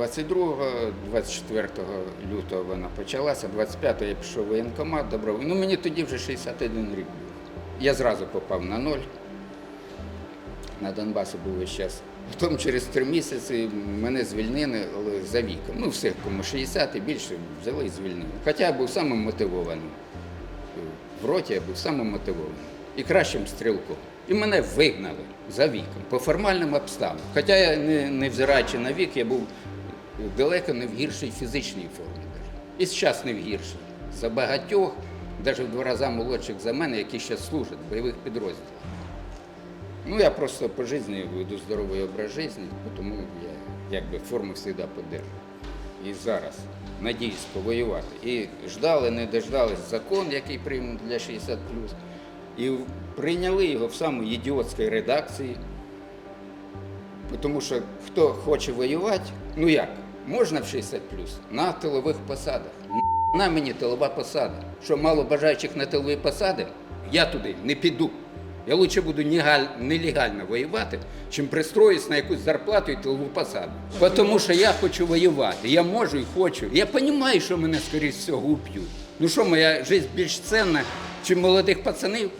22-го, 24 лютого вона почалася, 25-го я пішов воєнкомат, добровольно. Ну мені тоді вже 61 рік. Я зразу попав на ноль. На Донбасі був весь час. Потім через три місяці мене звільнили за віком. Ну, всіх, кому 60 і більше, взяли і звільнили. Хоча я був самим мотивованим. В роті я був самим мотивованим і кращим стрілком. І мене вигнали за віком по формальним обставинам. Хоча я, не, не взираючи на вік, я був далеко не в гіршій фізичній формі. І зараз не в гіршій. За багатьох, навіть в два рази молодших за мене, які ще служать в бойових підрозділах. Ну, я просто по житті веду здоровий образ життя, тому я якби форму завжди підтримую. І зараз надіюсь повоювати. І ждали, не дождались закон, який приймуть для 60 І прийняли його в самій ідіотській редакції. Тому що хто хоче воювати, ну як, можна в 60 на тилових посадах. На мені тилова посада. Що мало бажаючих на тилові посади, я туди не піду. Я лучше буду нелегально воювати, чим пристроюсь на якусь зарплату і тилову посаду. Тому що я хочу воювати. Я можу і хочу. Я розумію, що мене, скоріш всього, уб'ють. Ну що, моя життя більш цінна, чим молодих пацанів?